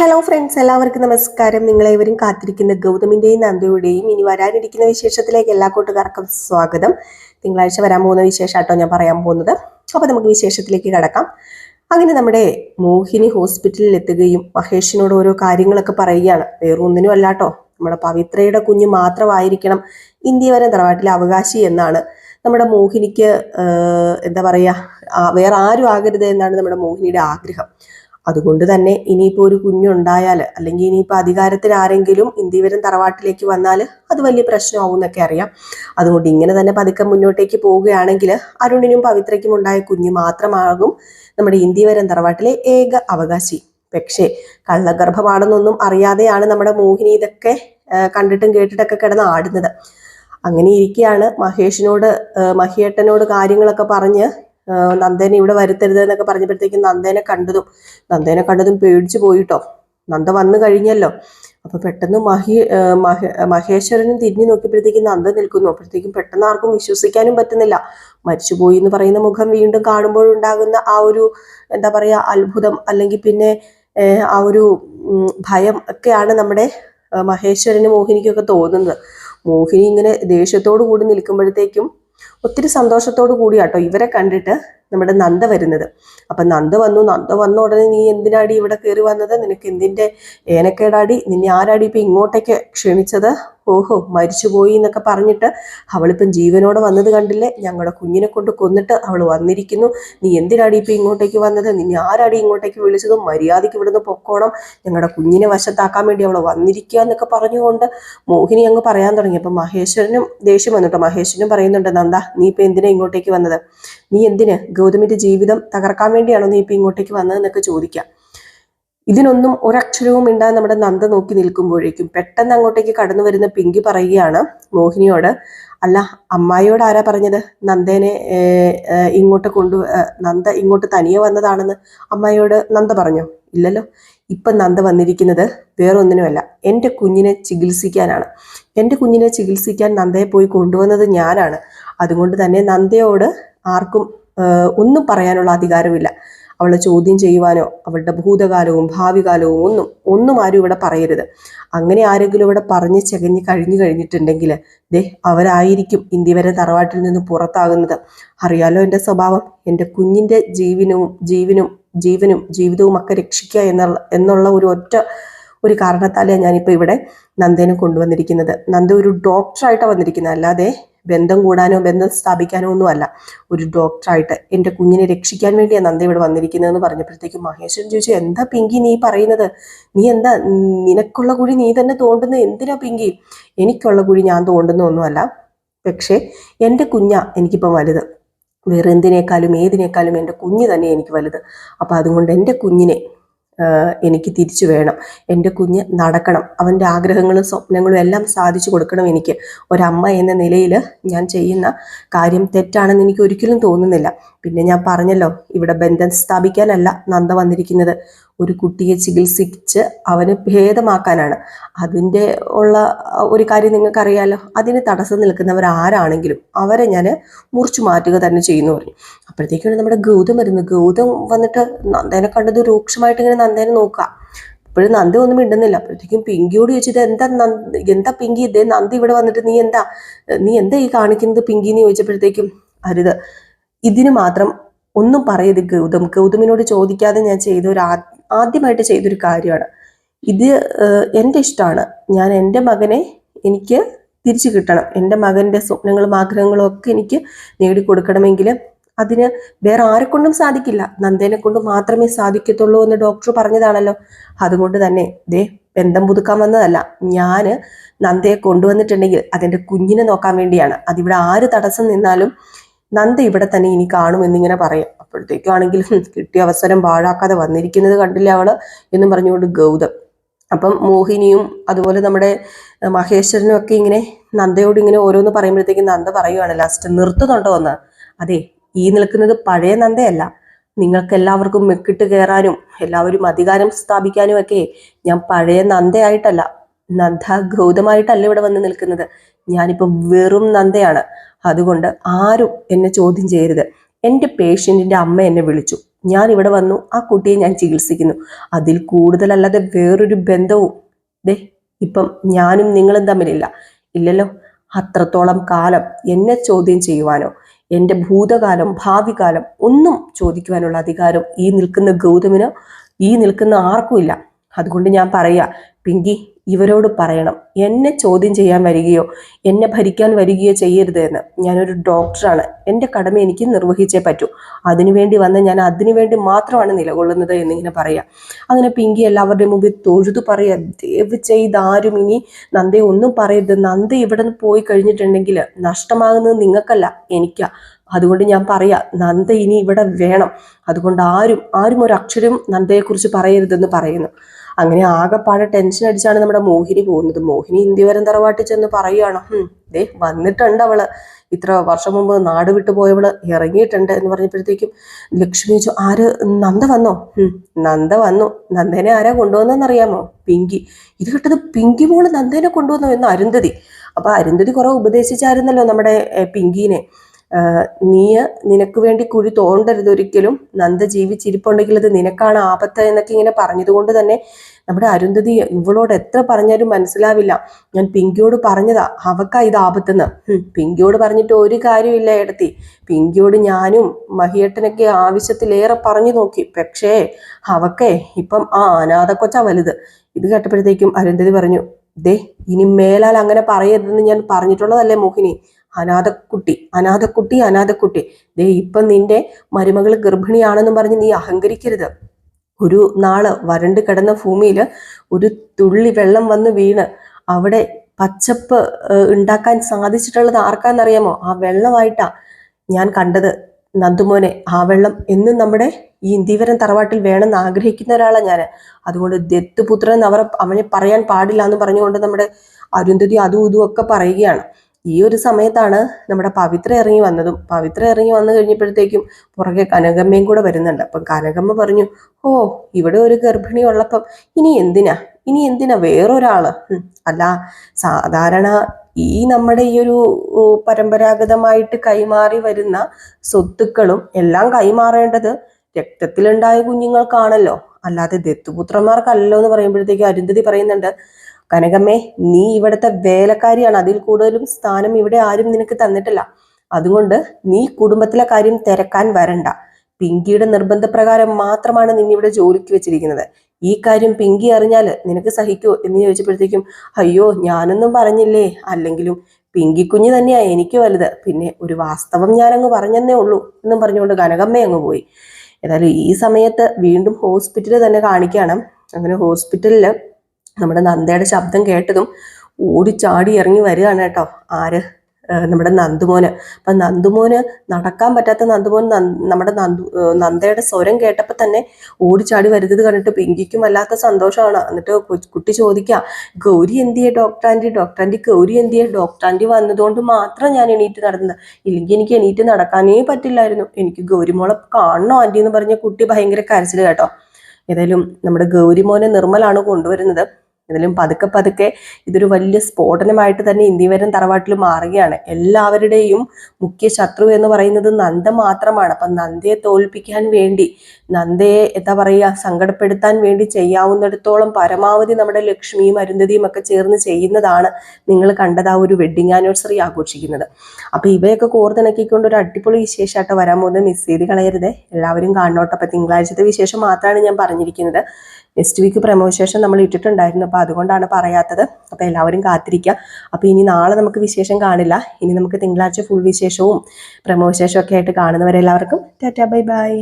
Hello friends എല്ലാവർക്കും നമസ്കാരം. നിങ്ങളേവരും കാത്തിരിക്കുന്ന ഗൗതമിന്റെയും നന്ദിയുടെയും ഇനി വരാനിരിക്കുന്ന വിശേഷത്തിലേക്ക് എല്ലാ കൂട്ടുകാർക്കും സ്വാഗതം. തിങ്കളാഴ്ച വരാൻ പോകുന്ന വിശേഷമാട്ടോ ഞാൻ പറയാൻ പോകുന്നത്. അപ്പോൾ നമുക്ക് വിശേഷത്തിലേക്ക് കടക്കാം. അങ്ങനെ നമ്മുടെ മോഹിനി ഹോസ്പിറ്റലിൽ എത്തുകയും മഹേഷിനോട് ഓരോ കാര്യങ്ങളൊക്കെ പറയുകയാണ്. വേറെ ഒന്നിനും അല്ലാട്ടോ. നമ്മുടെ പവിത്രയുടെ കുഞ്ഞ് മാത്രമായിരിക്കണം ഇന്ത്യ വരെ തറവാട്ടിലെ അവകാശി എന്നാണ്. നമ്മുടെ മോഹിനിക്ക് എന്താ പറയുക വേറെ ആരും ആകരുത് എന്നാണ് നമ്മുടെ മോഹിനിയുടെ ആഗ്രഹം. അതുകൊണ്ട് തന്നെ ഇനിയിപ്പോൾ ഒരു കുഞ്ഞുണ്ടായാൽ അല്ലെങ്കിൽ ഇനിയിപ്പോൾ അധികാരത്തിൽ ആരെങ്കിലും ഇന്ത്യവരം തറവാട്ടിലേക്ക് വന്നാൽ അത് വലിയ പ്രശ്നമാവും എന്നൊക്കെ അറിയാം. അതുകൊണ്ട് ഇങ്ങനെ തന്നെ പതുക്കെ മുന്നോട്ടേക്ക് പോവുകയാണെങ്കിൽ അരുണിനും പവിത്രയ്ക്കും ഉണ്ടായ കുഞ്ഞ് മാത്രമാകും നമ്മുടെ ഇന്ത്യവരം തറവാട്ടിലെ ഏക അവകാശി. പക്ഷേ കള്ളഗർഭമാണെന്നൊന്നും അറിയാതെയാണ് നമ്മുടെ മോഹിനി ഇതൊക്കെ കണ്ടിട്ടും കേട്ടിട്ടൊക്കെ കിടന്ന് ആടുന്നത്. അങ്ങനെ ഇരിക്കുകയാണ് മഹേഷിനോട് മഹിയേട്ടനോട് കാര്യങ്ങളൊക്കെ പറഞ്ഞ് നന്ദനെ ഇവിടെ വരുത്തരുത് എന്നൊക്കെ പറഞ്ഞപ്പോഴത്തേക്കും നന്ദേനെ കണ്ടതും. നന്ദേനെ കണ്ടതും പേടിച്ചു പോയിട്ടോ. നന്ദ വന്നു കഴിഞ്ഞല്ലോ. അപ്പൊ പെട്ടെന്ന് മഹി മഹേശ്വരനും തിരിഞ്ഞു നോക്കിയപ്പോഴത്തേക്കും നന്ദ നിൽക്കുന്നു. അപ്പോഴത്തേക്കും പെട്ടെന്ന് ആർക്കും വിശ്വസിക്കാനും പറ്റുന്നില്ല. മരിച്ചുപോയി എന്ന് പറയുന്ന മുഖം വീണ്ടും കാണുമ്പോഴുണ്ടാകുന്ന ആ ഒരു എന്താ പറയാ അത്ഭുതം അല്ലെങ്കിൽ പിന്നെ ആ ഒരു ഭയം ഒക്കെയാണ് നമ്മുടെ മഹേശ്വരനും മോഹിനിക്കൊക്കെ തോന്നുന്നത്. മോഹിനി ഇങ്ങനെ ദേഷ്യത്തോടു കൂടി നിൽക്കുമ്പോഴത്തേക്കും ഒത്തിരി സന്തോഷത്തോടു കൂടിയാട്ടോ ഇവരെ കണ്ടിട്ട് നമ്മുടെ നന്ദ വരുന്നത്. അപ്പം നന്ദ വന്നു. നന്ദ വന്ന ഉടനെ നീ എന്തിനാടി ഇവിടെ കയറി വന്നത്? നിനക്ക് എന്തിന്റെ ഏനക്കേടാടി? നിന്നെ ആരാടി ഇപ്പം ഇങ്ങോട്ടേക്ക് ക്ഷണിച്ചത്? ഓഹോ മരിച്ചുപോയി എന്നൊക്കെ പറഞ്ഞിട്ട് അവളിപ്പം ജീവനോടെ വന്നത് കണ്ടില്ലേ? ഞങ്ങളുടെ കുഞ്ഞിനെ കൊണ്ട് കൊന്നിട്ട് അവൾ വന്നിരിക്കുന്നു. നീ എന്തിനാടി ഇപ്പം ഇങ്ങോട്ടേക്ക് വന്നത്? നീ ആരാടി ഇങ്ങോട്ടേക്ക് വിളിച്ചത് മര്യാദയ്ക്ക് ഇവിടുന്ന് പൊക്കോണം. ഞങ്ങളുടെ കുഞ്ഞിനെ വശത്താക്കാൻ വേണ്ടി അവൾ വന്നിരിക്കുക എന്നൊക്കെ പറഞ്ഞുകൊണ്ട് മോഹിനി അങ്ങ് പറയാൻ തുടങ്ങി. അപ്പം മഹേശ്വരനും ദേഷ്യം വന്നിട്ടോ മഹേശ്വരനും പറയുന്നുണ്ട് നന്ദ നീ ഇപ്പം എന്തിനാ ഇങ്ങോട്ടേക്ക് വന്നത്? നീ എന്തിന് ഗൗതമിന്റെ ജീവിതം തകർക്കാൻ വേണ്ടിയാണോ നീ ഇപ്പം ഇങ്ങോട്ടേക്ക് വന്നതെന്നൊക്കെ ചോദിക്കാം. ഇതിനൊന്നും ഒരക്ഷരവും മിണ്ടാൻ നമ്മുടെ നന്ദ നോക്കി നിൽക്കുമ്പോഴേക്കും പെട്ടെന്ന് അങ്ങോട്ടേക്ക് കടന്നു വരുന്ന പിങ്കി പറയുകയാണ് മോഹിനിയോട് അല്ല അമ്മായിയോട് ആരാ പറഞ്ഞത്? നന്ദേനെ ഇങ്ങോട്ട് കൊണ്ടു നന്ദ ഇങ്ങോട്ട് തനിയെ വന്നതാണെന്ന് അമ്മായിയോട് നന്ദ പറഞ്ഞോ? ഇല്ലല്ലോ ഇപ്പം നന്ദ വന്നിരിക്കുന്നത് വേറൊന്നിനുമല്ല എന്റെ കുഞ്ഞിനെ ചികിത്സിക്കാനാണ്. എന്റെ കുഞ്ഞിനെ ചികിത്സിക്കാൻ നന്ദയെ പോയി കൊണ്ടുവന്നത് ഞാനാണ്. അതുകൊണ്ട് തന്നെ നന്ദയോട് ആർക്കും ഒന്നും പറയാനുള്ള അധികാരമില്ല. അവളെ ചോദ്യം ചെയ്യുവാനോ അവളുടെ ഭൂതകാലവും ഭാവി കാലവും ഒന്നും ഒന്നും ആരും ഇവിടെ പറയരുത്. അങ്ങനെ ആരെങ്കിലും ഇവിടെ പറഞ്ഞ് ചകഞ്ഞ് കഴിഞ്ഞു കഴിഞ്ഞിട്ടുണ്ടെങ്കിൽ ദേ അവരായിരിക്കും ഇന്ത്യ വരെ തറവാട്ടിൽ നിന്ന് പുറത്താകുന്നത്. അറിയാലോ എന്റെ സ്വഭാവം? എന്റെ കുഞ്ഞിന്റെ ജീവനും ജീവനും ജീവനും ജീവിതവും ഒക്കെ രക്ഷിക്കുക എന്നുള്ള എന്നുള്ള ഒരു ഒറ്റ ഒരു കാരണത്താലേ ഞാനിപ്പോൾ ഇവിടെ നന്ദേനെ കൊണ്ടുവന്നിരിക്കുന്നത്. നന്ദ ഒരു ഡോക്ടറായിട്ടാണ് വന്നിരിക്കുന്നത്. അല്ലാതെ ബന്ധം കൂടാനോ ബന്ധം സ്ഥാപിക്കാനോ ഒന്നുമല്ല. ഒരു ഡോക്ടറായിട്ട് എന്റെ കുഞ്ഞിനെ രക്ഷിക്കാൻ വേണ്ടിയാണ് നന്ദ ഇവിടെ വന്നിരിക്കുന്നതെന്ന് പറഞ്ഞപ്പോഴത്തേക്കും മഹേശ്വരൻ ചോദിച്ചു എന്താ പിങ്കി നീ പറയുന്നത്? നീ എന്താ നിനക്കുള്ള കുഴി നീ തന്നെ തോണ്ടുന്നത് എന്തിനാ പിങ്കി? എനിക്കുള്ള കുഴി ഞാൻ തോണ്ടുന്ന ഒന്നുമല്ല. പക്ഷേ എന്റെ കുഞ്ഞ എനിക്കിപ്പോൾ വലുത്. വേറെ എന്തിനേക്കാളും ഏതിനേക്കാളും എന്റെ കുഞ്ഞ് തന്നെ എനിക്ക് വലുത്. അപ്പം അതുകൊണ്ട് എന്റെ കുഞ്ഞിനെ എനിക്ക് തിരിച്ചു വേണം. എന്റെ കുഞ്ഞ് നടക്കണം. അവന്റെ ആഗ്രഹങ്ങളും സ്വപ്നങ്ങളും എല്ലാം സാധിച്ചു കൊടുക്കണം എനിക്ക്. ഒരമ്മ എന്ന നിലയിൽ ഞാൻ ചെയ്യുന്ന കാര്യം തെറ്റാണെന്ന് എനിക്ക് ഒരിക്കലും തോന്നുന്നില്ല. പിന്നെ ഞാൻ പറഞ്ഞല്ലോ ഇവിടെ ബന്ധം സ്ഥാപിക്കാനല്ല നന്ദ വന്നിരിക്കുന്നത്. ഒരു കുട്ടിയെ ചികിത്സിച്ച് അവനെ ഭേദമാക്കാനാണ്. അതിന്റെ ഉള്ള ഒരു കാര്യം നിങ്ങൾക്കറിയാലോ. അതിന് തടസ്സം നിൽക്കുന്നവർ ആരാണെങ്കിലും അവരെ ഞാൻ മുറിച്ചു മാറ്റുക തന്നെ ചെയ്യുന്നു പറഞ്ഞു അപ്പോഴത്തേക്കാണ് നമ്മുടെ ഗൗതം വരുന്നത്. ഗൗതം വന്നിട്ട് നന്ദേനെ കണ്ടത് രൂക്ഷമായിട്ട് ഇങ്ങനെ നന്ദേനെ നോക്കുക. അപ്പോഴും നന്ദി ഒന്നും മിണ്ടുന്നില്ല. അപ്പോഴത്തേക്കും പിങ്കിയോട് ചോദിച്ചത് എന്താ നന്ദി എന്താ പിങ്കി? ഇതേ നന്ദി ഇവിടെ വന്നിട്ട് നീ എന്താ? നീ എന്താ ഈ കാണിക്കുന്നത് പിങ്കി? എന്ന് ചോദിച്ചപ്പോഴത്തേക്കും അരുത് ഇതിന് മാത്രം ഒന്നും പറയരുത് ഗൗതം. ഗൗതമിനോട് ചോദിക്കാതെ ഞാൻ ചെയ്ത ഒരു ആ- ആദ്യമായിട്ട് ചെയ്തൊരു കാര്യമാണ്. ഇത് എന്റെ ഇഷ്ടമാണ്. ഞാൻ എന്റെ മകനെ എനിക്ക് തിരിച്ചു കിട്ടണം. എന്റെ മകന്റെ സ്വപ്നങ്ങളും ആഗ്രഹങ്ങളും ഒക്കെ എനിക്ക് നേടിക്കൊടുക്കണമെങ്കിൽ അതിന് വേറെ ആരെക്കൊണ്ടും സാധിക്കില്ല. നന്ദേനെ കൊണ്ട് മാത്രമേ സാധിക്കത്തുള്ളൂ എന്ന് ഡോക്ടർ പറഞ്ഞതാണല്ലോ. അതുകൊണ്ട് തന്നെ ദേ ബന്ധം പുതുക്കാൻ വന്നതല്ല. ഞാൻ നന്ദയെ കൊണ്ടുവന്നിട്ടുണ്ടെങ്കിൽ അതെന്റെ കുഞ്ഞിനെ നോക്കാൻ വേണ്ടിയാണ്. അതിവിടെ ആര് തടസ്സം നിന്നാലും നന്ദ ഇവിടെ തന്നെ ഇനി കാണുമെന്നിങ്ങനെ പറയും. അപ്പോഴത്തേക്കാണെങ്കിൽ ഹും, കിട്ടിയ അവസരം പാഴാക്കാതെ വന്നിരിക്കുന്നത് കണ്ടില്ല അവൾ എന്നും പറഞ്ഞുകൊണ്ട് ഗൗതം. അപ്പം മോഹിനിയും അതുപോലെ നമ്മുടെ മഹേശ്വരനും ഒക്കെ ഇങ്ങനെ നന്ദയോട് ഇങ്ങനെ ഓരോന്ന് പറയുമ്പോഴത്തേക്കും നന്ദ പറയുവാണ് ലാസ്റ്റ് നിർത്തുന്നുണ്ടോ എന്ന്? അതെ ഈ നിൽക്കുന്നത് പഴയ നന്ദയല്ല. നിങ്ങൾക്ക് എല്ലാവർക്കും മെക്കിട്ട് കയറാനും എല്ലാവരും അധികാരം സ്ഥാപിക്കാനും ഒക്കെ ഞാൻ പഴയ നന്ദയായിട്ടല്ല നന്ദ ഗൗതമായിട്ടല്ല ഇവിടെ വന്ന് നിൽക്കുന്നത്. ഞാനിപ്പം വെറും നന്ദയാണ്. അതുകൊണ്ട് ആരും എന്നെ ചോദ്യം ചെയ്യരുത്. എന്റെ പേഷ്യന്റിന്റെ അമ്മ എന്നെ വിളിച്ചു. ഞാൻ ഇവിടെ വന്നു. ആ കുട്ടിയെ ഞാൻ ചികിത്സിക്കുന്നു. അതിൽ കൂടുതലല്ലാതെ വേറൊരു ബന്ധവും. ദേ ഇപ്പം ഞാനും നിങ്ങളും തമ്മിലില്ല. ഇല്ലല്ലോ അത്രത്തോളം കാലം എന്നെ ചോദ്യം ചെയ്യുവാനോ എന്റെ ഭൂതകാലം ഭാവി കാലം ഒന്നും ചോദിക്കുവാനുള്ള അധികാരം ഈ നിൽക്കുന്ന ഗൗതമിനോ ഈ നിൽക്കുന്ന ആർക്കും ഇല്ല. അതുകൊണ്ട് ഞാൻ പറയുക പിങ്കി ഇവരോട് പറയണം. എന്നെ ചോദ്യം ചെയ്യാൻ വരികയോ എന്നെ ഭരിക്കാൻ വരികയോ ചെയ്യരുത് എന്ന് ഞാനൊരു ഡോക്ടറാണ്. എന്റെ കടമ എനിക്ക് നിർവഹിച്ചേ പറ്റൂ. അതിനുവേണ്ടി വന്ന് ഞാൻ അതിനുവേണ്ടി മാത്രമാണ് നിലകൊള്ളുന്നത് എന്നിങ്ങനെ പറയാം. അങ്ങനെ പിങ്കി എല്ലാവരുടെയും മുമ്പിൽ തൊഴുതു പറയാ. ദയവ് ചെയ്ത് ആരും ഇനി നന്ദയെ ഒന്നും പറയരുത്. നന്ദ ഇവിടെ നിന്ന് പോയി കഴിഞ്ഞിട്ടുണ്ടെങ്കിൽ നഷ്ടമാകുന്നത് നിങ്ങൾക്കല്ല എനിക്കാ. അതുകൊണ്ട് ഞാൻ പറയാ നന്ദ ഇനി ഇവിടെ വേണം. അതുകൊണ്ട് ആരും ആരും ഒരു അക്ഷരം നന്ദയെക്കുറിച്ച് പറയരുതെന്ന് പറയുന്നു. അങ്ങനെ ആകെപ്പാടെ ടെൻഷൻ അടിച്ചാണ് നമ്മുടെ മോഹിനി പോകുന്നത്. മോഹിനി ഇന്ത്യവരം തറവാട്ടിൽ ചെന്ന് പറയുകയാണ് ദേ വന്നിട്ടുണ്ട് അവൾ. ഇത്ര വർഷം മുമ്പ് നാട് വിട്ടു പോയവൾ ഇറങ്ങിയിട്ടുണ്ട് എന്ന് പറഞ്ഞപ്പോഴത്തേക്കും ലക്ഷ്മി ചോ ആര്? നന്ദ വന്നോ? നന്ദ വന്നു. നന്ദനെ ആരാ കൊണ്ടുവന്നെന്നറിയാമോ പിങ്കി. ഇത് കിട്ടത് പിങ്കി മോൾ നന്ദനെ കൊണ്ടുവന്നു എന്ന് അരുന്ധതി. അപ്പൊ അരുന്ധതി കുറെ ഉപദേശിച്ചായിരുന്നല്ലോ നമ്മുടെ പിങ്കീനെ. ആഹ് നീ നിനക്ക് വേണ്ടി കുഴി തോണ്ടരുത് ഒരിക്കലും നന്ദ ജീവിച്ചിരിപ്പുണ്ടെങ്കിൽ അത് നിനക്കാണ് ആപത്ത് എന്നൊക്കെ ഇങ്ങനെ പറഞ്ഞതുകൊണ്ട് തന്നെ നമ്മുടെ അരുന്ധതി ഇവളോട് എത്ര പറഞ്ഞാലും മനസ്സിലാവില്ല. ഞാൻ പിങ്കിയോട് പറഞ്ഞതാ അവക്ക ഇത് ആപത്തെന്ന്. പിങ്കിയോട് പറഞ്ഞിട്ട് ഒരു കാര്യമില്ല ഏടത്തി. പിങ്കിയോട് ഞാനും മഹിയേട്ടനൊക്കെ ആവശ്യത്തിലേറെ പറഞ്ഞു നോക്കി. പക്ഷേ അവക്കേ ഇപ്പം ആ അനാഥ കൊച്ചാ വലുത്. ഇത് കേട്ടപ്പോഴത്തേക്കും അരുന്ധതി പറഞ്ഞു ദേ ഇനി മേലാൽ അങ്ങനെ പറയരുതെന്ന് ഞാൻ പറഞ്ഞിട്ടുള്ളതല്ലേ മോഹിനി. അനാഥക്കുട്ടി അനാഥക്കുട്ടി അനാഥക്കുട്ടി. ദേ ഇപ്പം നിന്റെ മരുമകൾ ഗർഭിണിയാണെന്നും പറഞ്ഞ് നീ അഹങ്കരിക്കരുത്. ഒരു നാൾ വരണ്ട് കിടന്ന ഭൂമിയിൽ ഒരു തുള്ളി വെള്ളം വന്ന് വീണ് അവിടെ പച്ചപ്പ് ഉണ്ടാക്കാൻ സാധിച്ചിട്ടുള്ളത് ആർക്കാന്നറിയാമോ? ആ വെള്ളമായിട്ടാ ഞാൻ കണ്ടത്. നന്ദുമോനെ ആ വെള്ളം എന്നും നമ്മുടെ ഈ ഇന്ദീവരം തറവാട്ടിൽ വേണമെന്ന് ആഗ്രഹിക്കുന്ന ഒരാളാണ് ഞാൻ അതുകൊണ്ട് ദത്തുപുത്രൻ അവർ അവനെ പറയാൻ പാടില്ല എന്ന് പറഞ്ഞുകൊണ്ട് നമ്മുടെ അരുന്ധതി അതും ഇതും ഒക്കെ പറയുകയാണ്. ഈ ഒരു സമയത്താണ് നമ്മുടെ പവിത്ര ഇറങ്ങി വന്നതും. പവിത്ര ഇറങ്ങി വന്നു കഴിഞ്ഞപ്പോഴത്തേക്കും പുറകെ കനകമ്മയും കൂടെ വരുന്നുണ്ട്. അപ്പം കനകമ്മ പറഞ്ഞു ഓ ഇവിടെ ഒരു ഗർഭിണി ഉള്ളപ്പം ഇനി എന്തിനാ? ഇനി എന്തിനാ വേറൊരാൾ? അല്ല സാധാരണ ഈ നമ്മുടെ ഈ ഒരു പരമ്പരാഗതമായിട്ട് കൈമാറി വരുന്ന സ്വത്തുക്കളും എല്ലാം കൈമാറേണ്ടത് രക്തത്തിലുണ്ടായ കുഞ്ഞുങ്ങൾക്കാണല്ലോ. അല്ലാതെ ദത്തുപുത്രന്മാർക്കല്ലോ എന്ന് പറയുമ്പോഴത്തേക്ക് അരുന്ധതി പറയുന്നുണ്ട് കനകമ്മേ നീ ഇവിടുത്തെ വേലക്കാരിയാണ്. അതിൽ കൂടുതലും സ്ഥാനം ഇവിടെ ആരും നിനക്ക് തന്നിട്ടില്ല. അതുകൊണ്ട് നീ കുടുംബത്തിലെ കാര്യം തിരക്കാൻ വരണ്ട. പിങ്കിയുടെ നിർബന്ധപ്രകാരം മാത്രമാണ് നിന്നെ ഇവിടെ ജോലിക്ക് വെച്ചിരിക്കുന്നത്. ഈ കാര്യം പിങ്കി അറിഞ്ഞാൽ നിനക്ക് സഹിക്കോ എന്ന് ചോദിച്ചപ്പോഴത്തേക്കും അയ്യോ ഞാനൊന്നും പറഞ്ഞില്ലേ? അല്ലെങ്കിലും പിങ്കി കുഞ്ഞ് തന്നെയാ എനിക്ക് വലുത്. പിന്നെ ഒരു വാസ്തവം ഞാനങ്ങ് പറഞ്ഞെന്നേ ഉള്ളൂ എന്നും പറഞ്ഞുകൊണ്ട് കനകമ്മ അങ്ങ് പോയി. ഏതായാലും ഈ സമയത്ത് വീണ്ടും ഹോസ്പിറ്റലിൽ തന്നെ കാണിക്കണം. അങ്ങനെ ഹോസ്പിറ്റലിൽ നമ്മുടെ നന്ദയുടെ ശബ്ദം കേട്ടതും ഓടിച്ചാടി ഇറങ്ങി വരികയാണ് കേട്ടോ. ആര്? നമ്മുടെ നന്ദുമോന്. അപ്പം നന്ദുമോന് നടക്കാൻ പറ്റാത്ത നന്ദുമോൻ നമ്മുടെ നന്ദു നന്ദയുടെ സ്വരം കേട്ടപ്പോൾ തന്നെ ഓടിച്ചാടി വരുന്നത് കണ്ടിട്ട് പിങ്കിക്കും വല്ലാത്ത സന്തോഷമാണ്. എന്നിട്ട് കുട്ടി ചോദിക്കുക ഗൗരി എന്തിയെ ഡോക്ടർ ആന്റി? ഡോക്ടർ ഗൗരി എന്തിയെ? ഡോക്ടർ വന്നതുകൊണ്ട് മാത്രം ഞാൻ എണീറ്റ് നടന്നത്. ഇല്ലെങ്കിൽ എനിക്ക് എണീറ്റ് നടക്കാനേ പറ്റില്ലായിരുന്നു. എനിക്ക് ഗൗരിമോളെ കാണണോ ആന്റി? എന്ന് പറഞ്ഞ കുട്ടി ഭയങ്കര കരച്ചിൽ കേട്ടോ. ഏതായാലും നമ്മുടെ ഗൗരിമോനെ നിർമ്മലാണ് കൊണ്ടുവരുന്നത്. ഏതായാലും പതുക്കെ പതുക്കെ ഇതൊരു വലിയ സ്ഫോടനമായിട്ട് തന്നെ ഇന്ത്യവരം തറവാട്ടിൽ മാറുകയാണ്. എല്ലാവരുടെയും മുഖ്യ ശത്രു എന്ന് പറയുന്നത് നന്ദ മാത്രമാണ്. അപ്പം നന്ദയെ തോൽപ്പിക്കാൻ വേണ്ടി നന്ദയെ എന്താ പറയുക സങ്കടപ്പെടുത്താൻ വേണ്ടി ചെയ്യാവുന്നിടത്തോളം പരമാവധി നമ്മുടെ ലക്ഷ്മിയും അരുന്ധതിയും ഒക്കെ ചേർന്ന് ചെയ്യുന്നതാണ് നിങ്ങൾ കണ്ടത് ആ ഒരു വെഡിങ് ആനിവേഴ്സറി ആഘോഷിക്കുന്നത്. അപ്പോൾ ഇവയൊക്കെ കോർത്തിണക്കിക്കൊണ്ട് ഒരു അടിപൊളി വിശേഷമായിട്ട് വരാൻ പോകുന്നത് മിസ് ചെയ്ത് കളയരുത്. എല്ലാവരും കാണോട്ടെ അപ്പം തിങ്കളാഴ്ചത്തെ വിശേഷം മാത്രമാണ് ഞാൻ പറഞ്ഞിരിക്കുന്നത്. നെക്സ്റ്റ് വീക്ക് പ്രമോ വിശേഷം നമ്മൾ ഇട്ടിട്ടുണ്ടായിരുന്നു. അപ്പോൾ അതുകൊണ്ടാണ് പറയാത്തത്. അപ്പോൾ എല്ലാവരും കാത്തിരിക്കുക. അപ്പോൾ ഇനി നാളെ നമുക്ക് വിശേഷം കാണില്ല. ഇനി നമുക്ക് തിങ്കളാഴ്ച ഫുൾ വിശേഷവും പ്രമോ വിശേഷവും ഒക്കെ ആയിട്ട് കാണുന്നവരെല്ലാവർക്കും ടാറ്റാ ബൈ ബൈ.